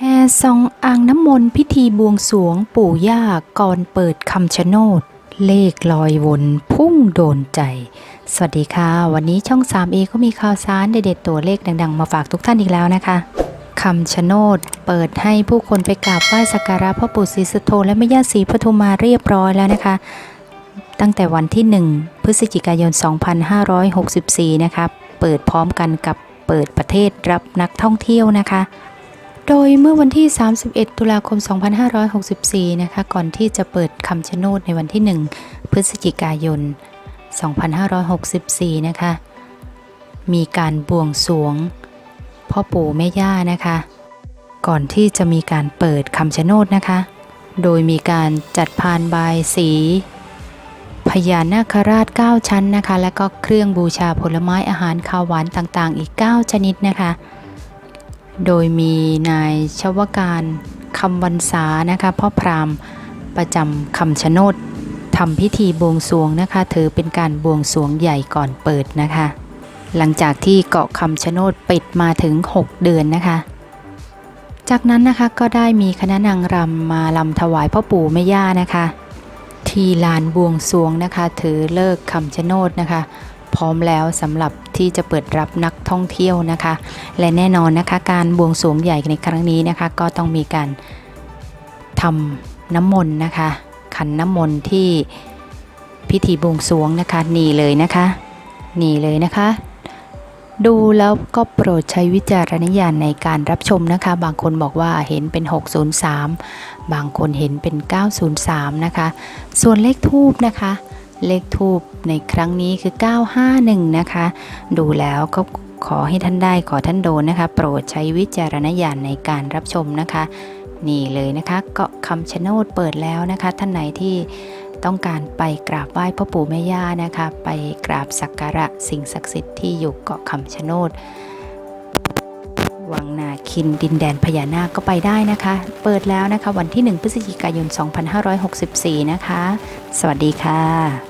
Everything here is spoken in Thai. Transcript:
แห่ซองอ่างน้ำมนต์พิธีบวงสวงปู่ย่าก่อนเปิดคำชะโนด เลขลอยวนพุ่งโดนใจ สวัสดีค่ะ วันนี้ช่อง 3A ก็มีข่าวสารเด็ดๆตัวเลขดังๆ มาฝากทุกท่านอีกแล้วนะคะคำชะโนด เปิดให้ผู้คนไปกราบไหว้สักการะพ่อปู่ศรีสุโธและแม่ย่าศรีปทุมมาเรียบร้อยแล้วนะคะ ตั้งแต่วันที่ 1 พฤศจิกายน 2564 นะคะ เปิดพร้อมกันกับเปิดประเทศรับนักท่องเที่ยวนะคะ โดยเมื่อวันที่ 31 ตุลาคม 2564 นะคะ ก่อนที่จะเปิดคำชะโนดในวันที่ 1 พฤศจิกายน 2564 นะคะ มีการบวงสรวง พ่อปู่แม่ย่านะคะ ก่อนที่จะมีการเปิดคำชะโนดนะคะ โดยมีการจัดพานบายสี พญานาคราช 9 ชั้นนะคะ และก็เครื่องบูชาผลไม้อาหารข้าวหวานต่างๆ อีก 9 ชนิดนะคะ โดยมีนายชวการคำวันษานะคะพ่อพราหมณ์ประจำคำชะโนดทำพิธีบวงสรวงนะคะถือเป็นการบวงสรวงใหญ่ก่อนเปิดนะคะ หลังจากที่เกาะคำชะโนดปิดมาถึง 6 เดือนนะคะ จากนั้นนะคะก็ได้มีคณะนางรำมาลำถวายพ่อปู่แม่ย่านะคะ ที่ลานบวงสรวงนะคะ ถือเลิกคำชะโนดนะคะ พร้อมแล้วสำหรับที่จะเปิดรับนักท่องเที่ยวนะคะ และแน่นอนนะคะการบวงสรวงใหญ่ในครั้งนี้นะคะ ก็ต้องมีการทำน้ำมนต์นะคะ ขันน้ำมนต์ที่พิธีบวงสรวงนะคะนี่เลยนะคะนี่เลยนะคะ ดูแล้วก็โปรดใช้วิจารณญาณในการรับชมนะคะ บางคนบอกว่าเห็นเป็น 603 บางคนเห็นเป็น 903 นะคะ ส่วนเลขทูบนะคะ เลขทูบในครั้งนี้คือ 951 นะคะ ดูแล้วก็ขอให้ท่านได้ขอท่านโดนนะคะ โปรดใช้วิจารณญาณในการรับชมนะคะ นี่เลยนะคะเกาะคำชะโนดเปิดแล้วนะคะ ท่านไหนที่ต้องการไปกราบไหว้พ่อปู่แม่ย่านะคะ ไปกราบสักการะสิ่งศักดิ์สิทธิ์ที่อยู่เกาะคำชะโนดวังนาคินดินแดนพญานาคก็ไปได้นะคะ เปิดแล้วนะคะวันที่ 1 พฤศจิกายน 2564 นะคะ สวัสดีค่ะ